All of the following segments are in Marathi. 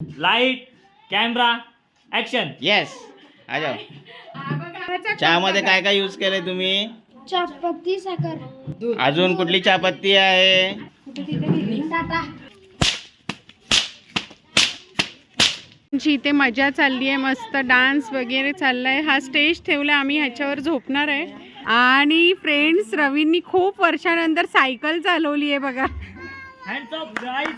लाइट कॅमेरा ऍक्शन येस आ चहामध्ये काय काय यूज केलंय तुम्ही? चहापत्ती साखर. अजून कुठली चहापत्ती आहे? टाटा. इथे मजा चालली आहे मस्त डान्स वगैरे चाललाय. हा स्टेज ठेवला आम्ही ह्याच्यावर झोपणार आहे. आणि फ्रेंड्स रवींनी खूप वर्षानंतर सायकल चालवली आहे बघा. हँड्स ऑफ गाईज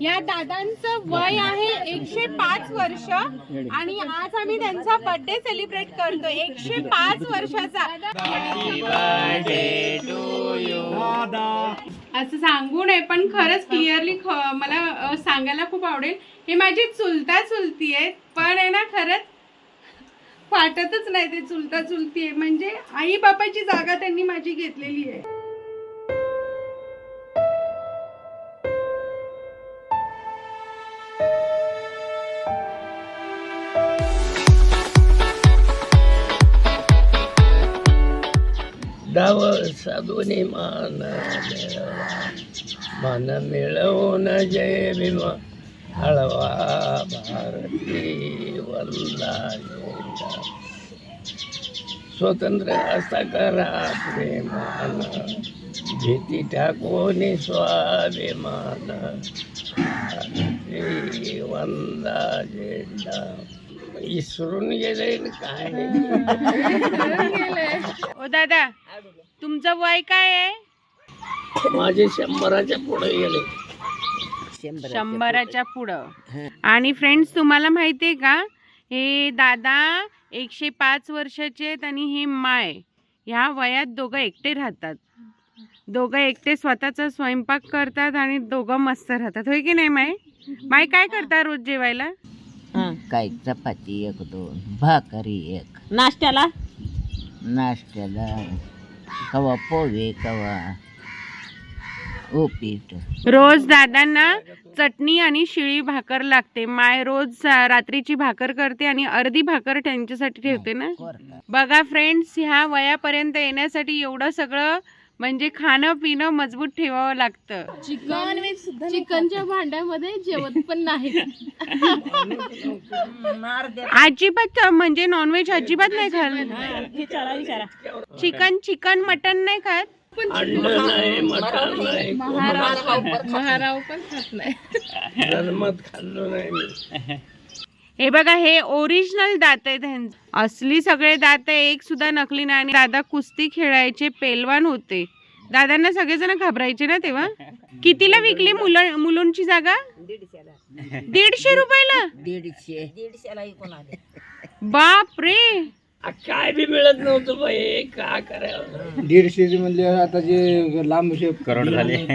या दादांचं वय आहे एकशे पाच वर्ष आणि आज आम्ही त्यांचा बर्थडे सेलिब्रेट करतो एकशे पाच वर्षाचा. असं सांगू नये पण खरंच क्लिअरली मला सांगायला खूप आवडेल. हे माझी चुलता चुलती आहेत पण आहे ना खरंच वाटतच नाही ते चुलता चुलती आहे. म्हणजे आई बापाची जागा त्यांनी माझी घेतलेली आहे. தவ சகுனிமான மனமிழவுன ஜெய விமா அளவா பாரதி வந்தாயோ સ્વતંત્ર સકરા પ્રેમાન જીતી ઠાકોરની સ્વાભિમાન વંદા જેડા इसरून गेले काय? ओ दादा तुमचं वय काय आहे? माझे शंभराच्या पुढे गेले. शंभराच्या पुढं. आणि फ्रेंड्स तुम्हाला माहितीये का? हे दादा एकशे पाच वर्षाचे आहेत आणि हे माय. ह्या वयात दोघं एकटे राहतात. दोघं एकटे स्वतःचा स्वयंपाक करतात आणि दोघं मस्त राहतात. होय की नाही माय? माय काय करता रोज जेवायला? काय चपाती एक दोन भाकरी एक. नाश्त्याला? नाश्त्याला कवा पोहे कवा उपीट. रोज दादांना चटणी आणि शिळी भाकर लागते. माय रोज अं, रात्रीची भाकर करते आणि अर्धी भाकर त्यांच्यासाठी ठेवते ना? बघा फ्रेंड्स ह्या वयापर्यंत येण्यासाठी एवढं सगळं म्हणजे खाणं पिणं मजबूत ठेवावं लागतं. चिकनच्या भांड्यामध्ये जेवत पण नाही. अजिबात म्हणजे नॉनव्हेज अजिबात नाही खात. चिकन चिकन मटन नाही खात. महाराव पण खात नाही. जन्मात खाल्लो नाही मी. हे बघा हे ओरिजिनल दात आहे त्यांचे. असली सगळे दात आहे एक सुद्धा नकली नाही. आणि दादा कुस्ती खेळायचे पेलवान होते. दादांना सगळेजण घाबरायचे ना तेव्हा? कितीला विकली मुलं मुलूंची जागा? दीडशे रुपयाला? दीडशे. बाप रे काय बी मिळत नव्हतं बाई का करावं? दीडशे म्हणजे आता जे लांब शेप करोड झाले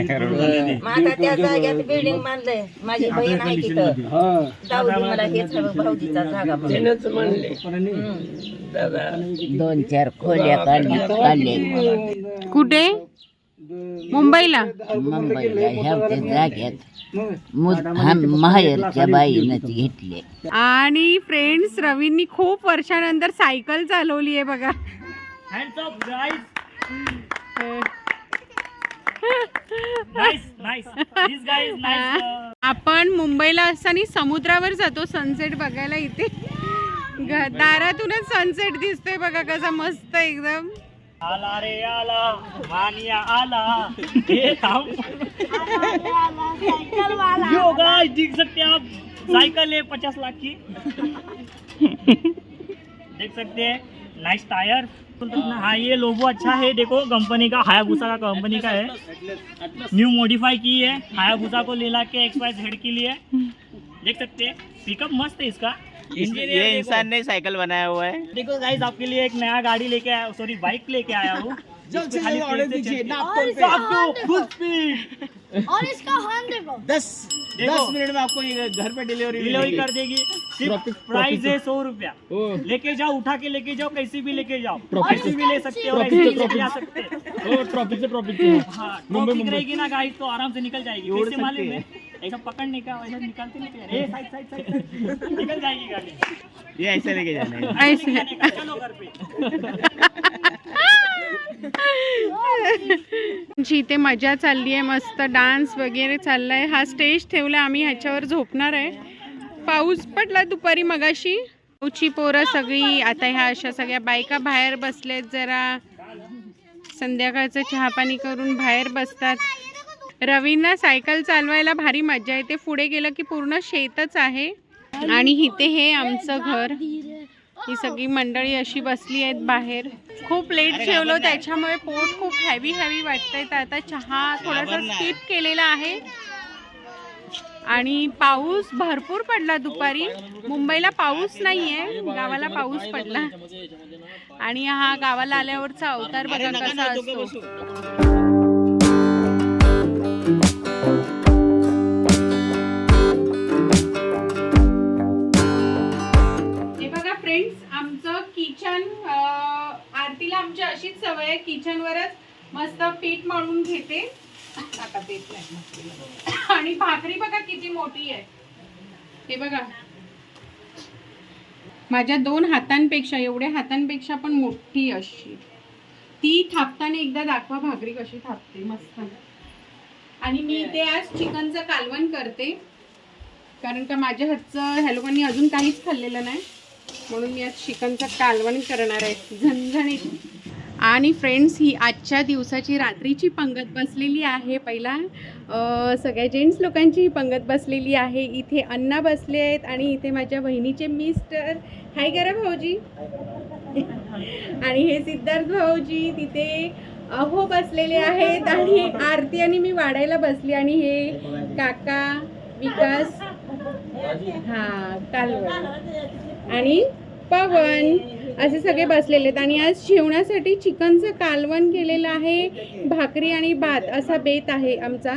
आता त्या जाग्यात बिल्डिंग बांधलंय. माझी बहीण आहे तिथं. हा. जाऊ दे मला हेच हवं भाऊजीचा जागा म्हणून. त्यानंच म्हणले. दादा. दोन चार खोल्या काढल्या कुठे? मुंबईला. मुंबईला ह्या त्या जाग्यात माहेरच्या घेतले आणि फ्रेंड्स रवींनी खूप वर्षानंतर सायकल चालवली आहे बघा. नाईस आपण मुंबईला असताना समुद्रावर जातो सनसेट बघायला इथे. दारातूनच सनसेट दिसतोय बघा कसा मस्त एकदम. आला रे आला, मानिया आला थांब. यो गाइस देख सकते हैं आप. साइकिल है पचास लाख की. देख सकते हैं नाइस टायर हाँ ये लोगो अच्छा है, देखो कंपनी का हायाबुसा का कंपनी का है. न्यू मॉडिफाई की है हायाबुसा को ले ला के एक्स वाई जेड के लिए. देख सकते हैं। पिकअप मस्त है इसका। ये इंसान ने साइकिल बनाया हुआ है। देखो गाइस आपके लिए एक नया गाड़ी लेके आया सॉरी बाइक लेके आया हूँ। जिसपे खाली पैसे चलते। आपको फुल स्पीड और इसका दस दस मिनट में आपको ये घर पे डिलीवरी डिलीवरी कर देगी। सिर्फ़ प्राइस है सौ रुपया। लेके जाओ उठा के लेके जाओ कैसे भी लेके जाओ। कैसे भी ले सकते हो हो। ट्रॉफिक से ट्रॉफिक हाँ रहेगी ना गाड़ी तो आराम से निकल जाएगी। मालूम है। ऐसा पकड़ने का? वैसा निकालते नहीं साइड साइड साइड निकल जाएगी गाड़ी. ये ऐसे लेके जाना है ऐसे जाने का, चलो घर पे. इथे मजा चालली आहे मस्त डान्स वगैरे चाललाय. हा स्टेज ठेवला आम्ही ह्याच्यावर झोपणार आहे. पाऊस पडला दुपारी मगाशी. गावची पोरं सगळी आता ह्या अशा सगळ्या बायका बाहेर बसलेत जरा. संध्याकाळचं चहापाणी करून बाहेर बसतात. रवींना सायकल चालवायला भारी मजा येते. पुढे गेलं की पूर्ण शेतच आहे. आणि इथे हे आमचं घर. ही सगळी मंडळी अशी बसली आहेत बाहेर. खूप लेट जेवलो. त्याच्यामुळे पोट खूप हॅवी हॅवी वाटतंय. तर आता चहा थोडासा स्किप केलेला आहे. आणि पाऊस भरपूर पडला दुपारी. मुंबईला पाऊस नाहीये. गावाला पाऊस पडला. आणि हा गावाला आल्यावरचा अवतार बघा कसा असतो. किचन आरतीला आमची अशीच सवय आहे किचनवरच मस्त पीठ मळून घेते. आता पीठ नाही. आणि भाकरी बघा किती मोठी आहे. हे बघा. माझ्या दोन हातांपेक्षा एवढ्या हातांपेक्षा पण मोठी अशी. ती थापताना एकदा दाखवा भाकरी कशी थापते मस्त. आणि मी ते आज चिकनचं कालवण करते. कारण का माझ्या हातचं ह्या अजून काहीच खाल्लेलं नाही. म्हणून मी आज चिकनचं कालवण करणार आहे. झणझणीत आणि फ्रेंड्स ही आजच्या दिवसाची रात्रीची पंगत बसलेली आहे. पहिला सगळ्या जेंट्स लोकांची ही पंगत बसलेली आहे. इथे अण्णा बसले आहेत आणि इथे माझ्या बहिणीचे मिस्टर हाय करा भाऊजी. आणि हे सिद्धार्थ भाऊजी तिथे अहो बसलेले आहेत आणि आरती आणि मी वाढायला बसली आणि हे काका विकास. हा कालवण. आणि पवन असे सगळे बसलेले आहेत. आणि आज जेवणासाठी चिकनचं कालवण केलेलं आहे. भाकरी आणि भात असा बेत आहे आमचा.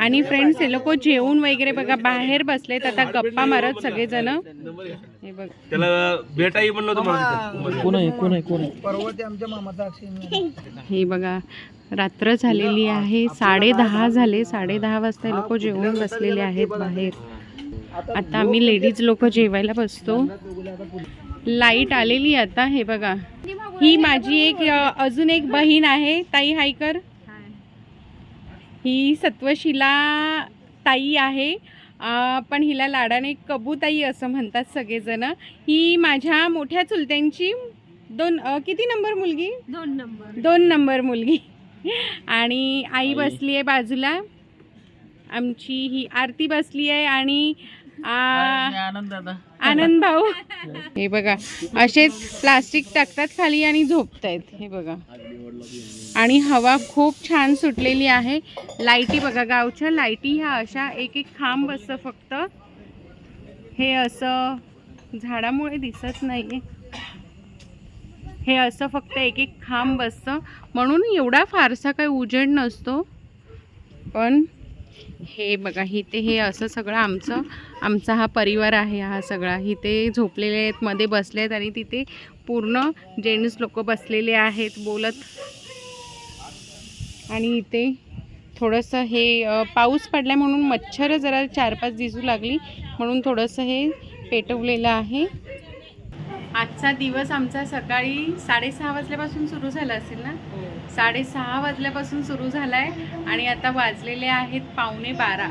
आणि फ्रेंड्स हे लोक जेवून वगैरे बघा बाहेर बसलेत आता गप्पा मारत सगळेजण. हे बघ. त्याला भेटाही म्हणलं होतं. कोण आहे कोण आहे कोण आहे? परवा ते आमच्या मामाचा अक्षय हे बघा रात्र झालेली आहे साडे दहा झाले साडे दहा वाजता लोक जेवून बसलेले आहेत बाहेर. आता आम्ही लेडीज लोक जेवायला बसतो. लाइट आलेली आता हे बघा. ही माझी एक अजून एक बहीण आहे. ताई हायकर ही सत्वशिला ताई आहे. पण हिला लाडाने कबूताई असं म्हणतात सगळेजण. ही माझ्या मोठ्या चुलत्यांची दोन किती नंबर मुलगी? दोन नंबर. दोन नंबर मुलगी. आणि आई. बसली आहे बाजूला. आमची ही आरती बसली आहे आणि आनंद दादा आनंद भाऊ. हे बघा असेच प्लास्टिक टाकतात खाली आणि झोपतायत. हे बघा. आणि हवा खूप छान सुटलेली आहे. लाईटी बघा गावच्या लाईटी ह्या अशा एक एक खांब असतं फक्त. हे असं झाडामुळे दिसत नाही हे असं फक्त एक एक खांब असतं म्हणून एवढा फारसा काही उजेड नसतो. पण हे बघा इथे हे असं सगळं आमचं आमचा हा परिवार आहे हा सगळा. इथे झोपलेले आहेत मध्ये बसले आहेत आणि तिथे पूर्ण जेंट्स लोक बसलेले आहेत बोलत. आणि इथे थोडंसं हे पाऊस पडला म्हणून मच्छर जरा चार पाच दिसू लागली म्हणून थोडंसं हे पेटवलेलं आहे. आजचा दिवस आमचा सकाळी साडेसहा वाजल्यापासून सुरू झाला असेल ना? साडेसहा वाजल्यापासून सुरू झाला आहे आणि आता वाजलेले आहेत पावणे बारा.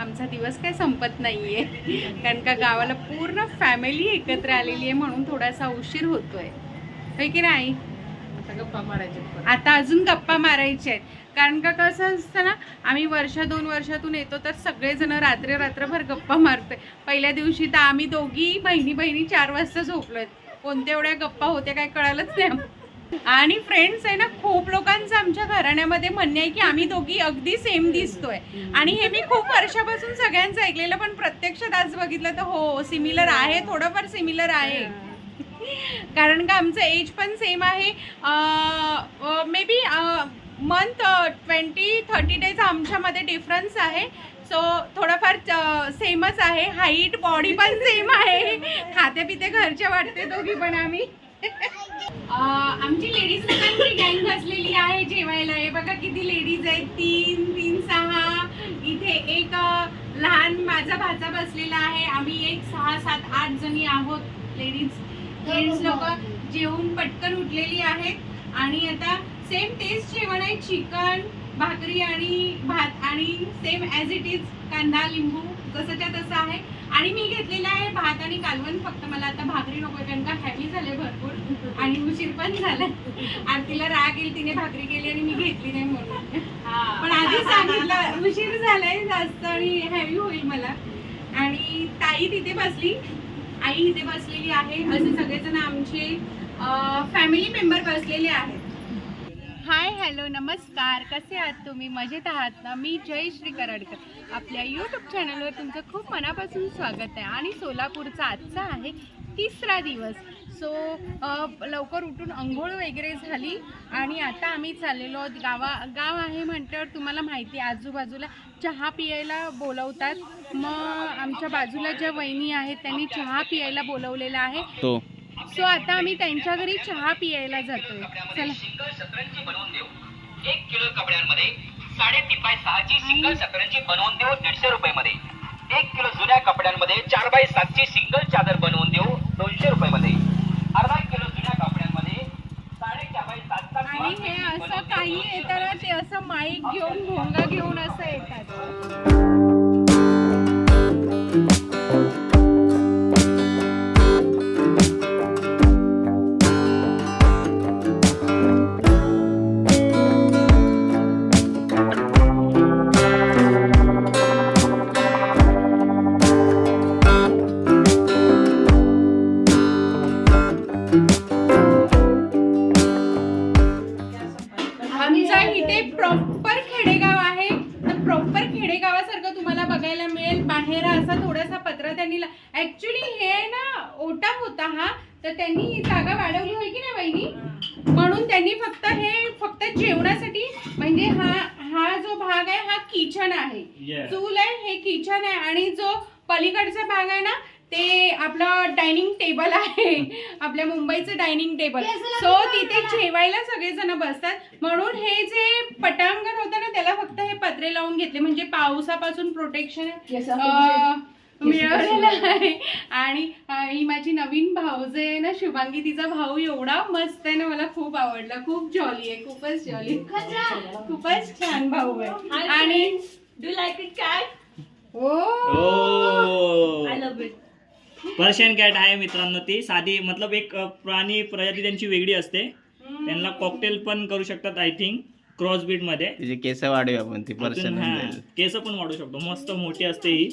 आमचा दिवस काय संपत नाही आहे कारण का गावाला पूर्ण फॅमिली एकत्र आलेली आहे म्हणून थोडासा उशीर होतोय. होय की नाही? गप्पा मारायचे आता अजून गप्पा मारायच्या आहेत. कारण का कसं असतं ना आम्ही वर्ष दोन वर्षातून येतो तर सगळेजण रात्री रात्रभर गप्पा मारतोय. पहिल्या दिवशी तर आम्ही दोघी बहिणी बहिणी चार वाजता झोपलोय. कोणत्या एवढ्या गप्पा होत्या काय कळालंच नाही. आणि फ्रेंड्स आहे ना खूप लोकांचं आमच्या घराण्यामध्ये म्हणणे आहे की आम्ही दोघी अगदी सेम दिसतोय. आणि हे मी खूप वर्षापासून सगळ्यांचं ऐकलेलं पण प्रत्यक्षात आज बघितलं तर हो सिमिलर आहे थोडंफार सिमिलर आहे. कारण का आमचं एज पण सेम आहे. May be month twenty thirty days आमच्यामध्ये डिफरन्स आहे. सो थोडंफार सेमच आहे. हाईट बॉडी पण सेम आहे. खाते पिते घरचे वाटते दोघी पण आम्ही. आमची लेडीज लोकांची गँग बसलेली आहे जेवायला हे बघा किती लेडीज आहेत. तीन तीन सहा. इथे एक लहान माझा भाचा बसलेला आहे. आम्ही एक सहा सात आठ जणी आहोत लेडीज जेंट्स लोक जेवून पटकन उठलेली आहेत. आणि आता सेम टेस्ट जेवण आहे. चिकन भाकरी आणि भात. आणि सेम ॲज इट इज कांदा लिंबू जसंच्या तसं आहे. आणि मी घेतलेला आहे भात आणि कालवण. फक्त मला आता भाकरी नको कारण का झाले भरपूर. आणि उशीर पण झाला. आरतीला राग येईल तिने भाकरी केली आणि मी घेतली नाही म्हणून. पण आधी सांगितलं उशीर झालाय जास्त आणि हॅवी होईल मला. आणि ताई तिथे बसली. आई इथे बसलेली आहे. असे सगळेजण आमचे फॅमिली मेंबर बसलेले आहेत. हाय हॅलो नमस्कार. कसे आहात तुम्ही? मजेत आहात ना? मी जयश्री कराडकर. आपल्या यूट्यूब चॅनलवर तुमचं खूप मनापासून स्वागत आहे. आणि सोलापूरचा आजचा आहे तिसरा दिवस. सो लवकर उठून आंघोळ वगैरे झाली आणि आता आम्ही चाललेलो आहोत गावा गाव आहे म्हटल्यावर तुम्हाला माहिती आहे आजूबाजूला चहा पियायला बोलवतात. मग आमच्या बाजूला ज्या वहिनी आहेत त्यांनी चहा पियायला बोलवलेला आहे. तो. सो आता आम्ही त्यांच्या घरी चहा पियायला जातोय. चला. सतरंजी बनवून देऊ. एक किलो कपड्यांमध्ये साडेतीन बाय सहाची सिंगल बनवून देऊ दीडशे रुपये मध्ये एक किलो जुन्या कपड्यांमध्ये चार बाय सातची सिंगल चादर बनवून देऊ दोनशे रुपये मध्ये अर्धा किलो जुन्या कपड्यांमध्ये साडेचार बाय सातचा आणि हे असं काही येताना ते असं माईक घेऊन भोंगा घेऊन असं येतात. जेवायला सगळेजण बसतात. म्हणून हे जे पटांगण होतं ना त्याला फक्त हे पत्रे लावून घेतले. म्हणजे पावसापासून प्रोटेक्शन मिळवलेलं आहे. आणि ही माझी नवीन भाऊज आहे ना शुभांगी तिचा भाऊ एवढा मस्त आहे ना मला खूप आवडला. खूप जॉली आहे. खूपच जॉली खूपच छान भाऊ आहे. आणि डू लाईक इट काय हो लव्ह इट पर्शियन कॅट आहे मित्रांनो ती. साधी मतलब एक प्राणी प्रजाती त्यांची वेगळी असते. त्यांना कॉकटेल पण करू शकतात आय थिंक क्रॉस बीटमध्ये. तिचे केस वाढूया आपण ती अजून, पर्सन हा, केस पण वाढू शकतो. मस्त मोठी असते ही.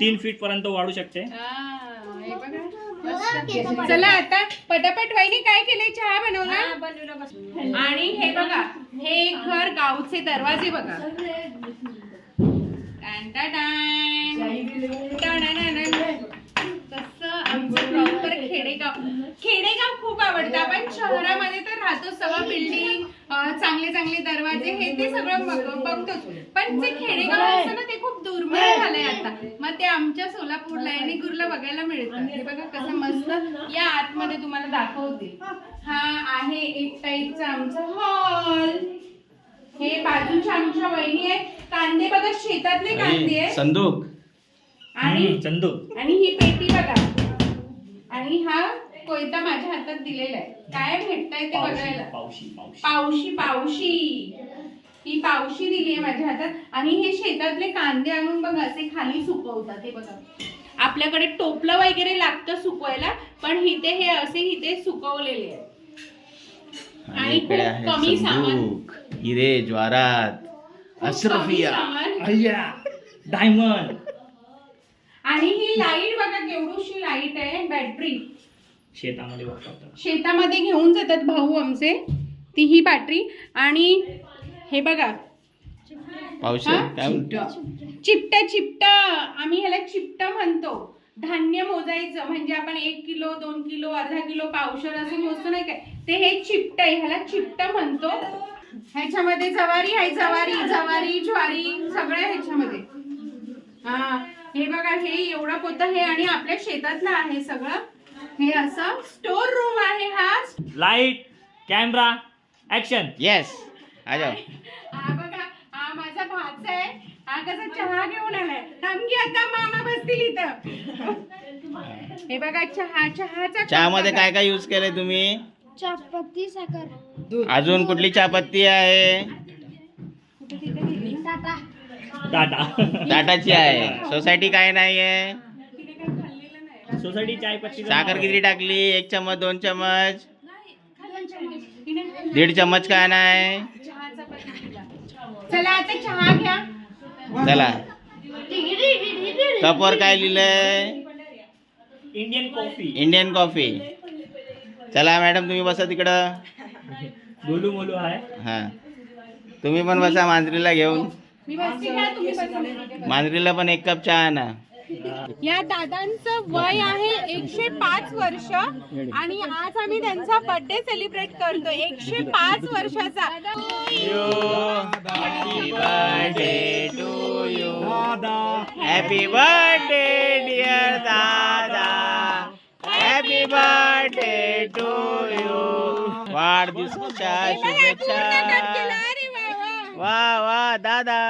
तीन फीट पर्यंत वाढू शकते. हा, हे बघा. मस्त. चला आता पटापट वहिनी काय केलंय? चहा बनवला? आणि हे बघा हे घर गावचे दरवाजे बघा. टॅन टॅन. टॅनानानान. तसं आमचं प्रॉपर खेडेगाव. खेडेगाव खूप आवडतं. आपण शहरामध्ये तर राहतो सगळं बिल्डिंग चांगले चांगले दरवाजे हे ते सगळं बघ- बघतोच. पण जे खेडेगाव असतं ना ते खूप दुर्मिळ झालंय आता. मग ते आमच्या सोलापूरला येणेगुरला बघायला मिळतं. हे बघा कसं मस्त या आतमध्ये तुम्हाला दाखवते. हा. आहे एक टाईपचा आमचा हॉल हे बाजूच्या आमच्या वहिनी आहेत. कांदे बघा शेतातले कांदे आहेत. संदूक. आणि चंदू आणि ही पेटी बघा. आणि हा कोयता माझ्या हातात दिलेला आहे. काय भेटताय ते बघायला. पावशी पावशी. पावशी ही पावशी दिली आहे माझ्या हातात. आणि हे शेतातले कांदे आणून बघा असे खाली सुकवतात. हे बघा. आपल्याकडे टोपलं वगैरे लागतं सुकवायला पण इथे हे असे इथे सुकवलेले आहे आणि खूप कमी सामान. हिरे ज्वारात अशरफिया. अय्या डायमंड. आणि ही लाइट बघा केवढूशी लाइट आहे. बॅटरी. शेतामध्ये वापरतात. शेतामध्ये घेऊन जातात भाऊ आमचे. ती ही बॅटरी आणि हे बघा. पावशे हा? काय म्हणतो? चिपट. चिपट आम्ही ह्याला चिपट म्हणतो. धान्य मोजायचं. म्हणजे आपण एक किलो दोन किलो अर्धा किलो पावशर असं मोजतो नाही काय ते हे चिपट आहे ह्याला चिपट म्हणतो. ह्याच्यामध्ये जवारी आहे जवारी जवारी ज्वारी सगळं ह्याच्यामध्ये. हा. हे बघा हे एवढं पोतं हे आणि आपल्या शेतातलं आहे सगळं. हे असं स्टोर रूम आहे हा. लाइट कॅमेरा ऍक्शन येस आ जाओ हा बघा हा माझा भाचा आहे. हा कसा चहा घेऊन आलाय. थांबगी आता मामा बसतील इथं. हे बघा चहा चहाचा कप चहामध्ये बघा. काय काय यूज केलंय तुम्ही? चहापत्ती साखर. अजून कुठली चहापत्ती आहे? टाटा. टाटा. टाटाची आहे. सोसायटी काय नाही आहे सोसायटी चाय पत्ती साखर किती टाकली? एक चमच दोन चमच दीड चमच काय नाही. चला आता चहा घ्या. चला. कपवर काय लिहिलंय? Indian coffee. Indian coffee. चला मॅडम तुम्ही बसा तिकडं. गोलू मोलू आहे हा. तुम्ही पण बसा मांजरीला घेऊन. मी बसते का? तुम्ही बसा. मांजरीला पण एक कप चहा ना या दादांचं वय आहे एकशे पाच वर्ष आणि आज आम्ही त्यांचा बर्थडे सेलिब्रेट करतो एकशे पाच वर्षाचा. Happy birthday to you happy birthday dear दादा हॅपी बर्थडे टू यू वाढदिवसाच्या शुभेच्छा वा वा. दादा.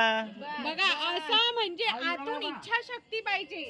म्हणजे आतून इच्छाशक्ती पाहिजे.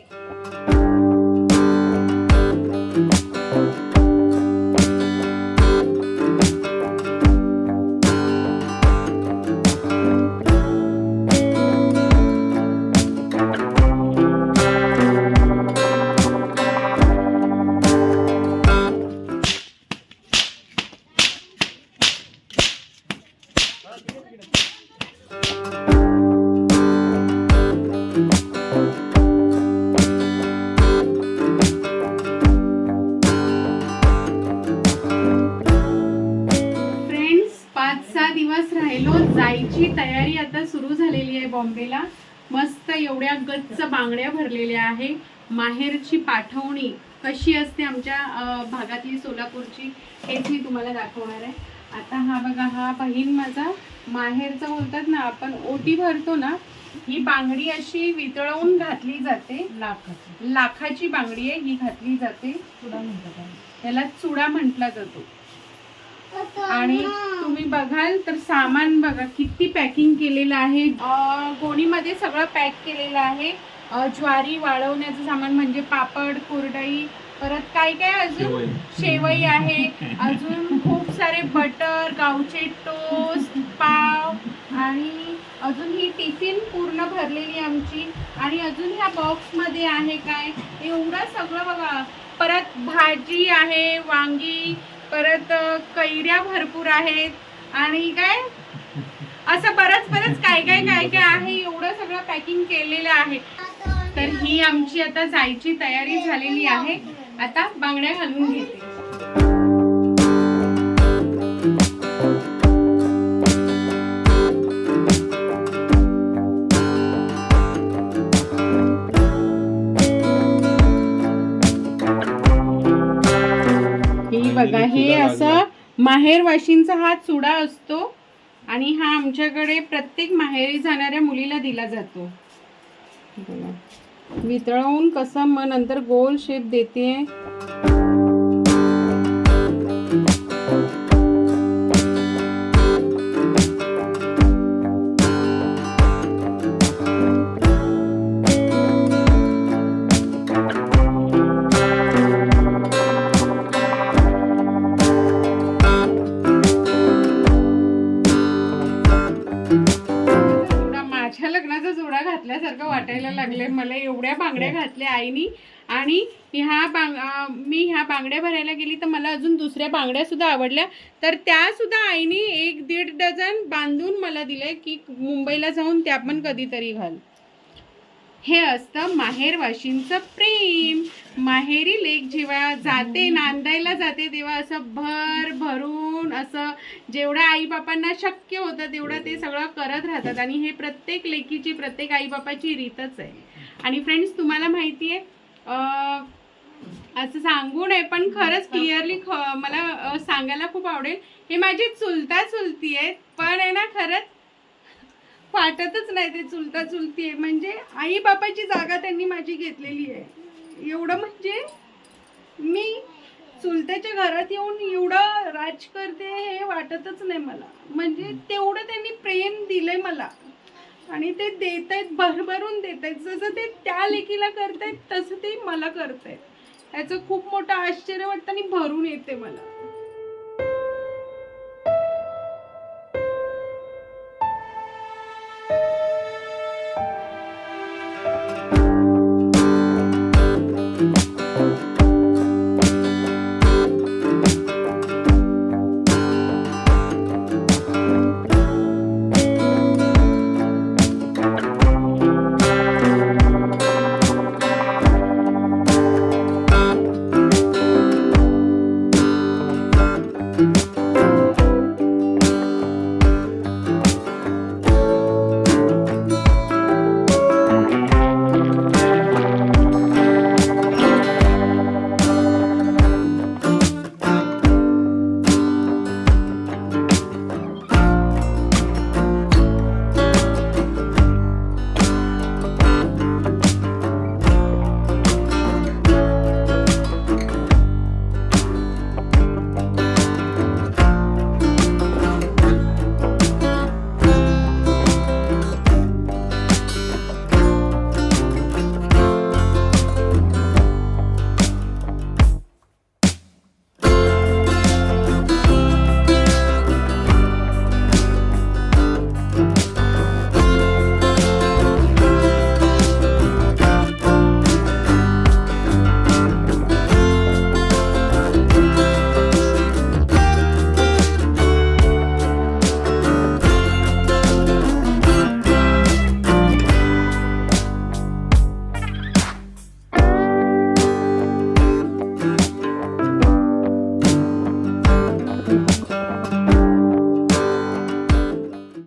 सोलापूरची हेच मी तुम्हाला दाखवणार आहे. आता हा बघा हा बहीण माझा माहेरचं बोलतात ना आपण ओटी भरतो ना ही बांगडी अशी वितळवून घातली जाते. लाखाची. लाखाची बांगडी आहे ही घातली जाते. त्याला चुडा म्हटला जातो. आणि तुम्ही बघाल तर सामान बघा किती पॅकिंग केलेलं आहे. गोणीमध्ये सगळं पॅक केलेलं आहे. ज्वारी वाळवण्याचं सामान म्हणजे पापड कुरडई परत काय काय अजून शेवई. आहे. अजून खूप सारे बटर गावचे टोस्ट पाव आणि अजून ही टिफिन पूर्ण भरलेली आमची. आणि अजून ह्या बॉक्समध्ये आहे काय? एवढं सगळं बघा. परत भाजी आहे वांगी परत कैऱ्या भरपूर आहेत. आणि काय? असं बरंच बरंच काय काय काय काय आहे. एवढं सगळं पॅकिंग केलेलं आहे. तर ही आमची आता जायची तयारी झालेली आहे. आता बांगड्या घालून घेते. बघा हे असं माहेर वाशींचा हा चुडा असतो आणि हा आमच्याकडे प्रत्येक माहेरी जाणाऱ्या मुलीला दिला जातो. वितळवून कसं मग नंतर गोल शेप देते अजून बांगड्या सुद्धा आवडल्या. तर त्या सुद्धा आईनी एक दीड डझन बांधून मला दिले की मुंबईला जाऊन त्या पण कधीतरी घाल. हे असतं माहेरवाशींचं प्रेम. माहेरी लेक जेव्हा जाते नांदायला जाते तेव्हा असं भर भरून असं जेवढं आईबापांना शक्य होतं तेवढं ते सगळं करत राहतात. आणि हे प्रत्येक लेकीची प्रत्येक आईबापाची रीतच आहे. आणि फ्रेंड्स तुम्हाला माहिती आहे असं सांगू नये पण खरंच क्लिअरली मला सांगायला खूप आवडेल. हे माझी चुलता चुलती आहेत पण आहे ना खरंच वाटतच नाही ते चुलता चुलती आहे. म्हणजे आई बापाची जागा त्यांनी माझी घेतलेली आहे. एवढं म्हणजे मी चुलत्याच्या घरात येऊन एवढं राज करते हे वाटतच नाही मला. म्हणजे तेवढं त्यांनी प्रेम दिलंय मला. आणि ते देत आहेत भरभरून देत आहेत जसं ते त्या लेकीला करतायत तसं ते मला करतायत. याचं खूप मोठं आश्चर्य वाटतं आणि भरून येते मला.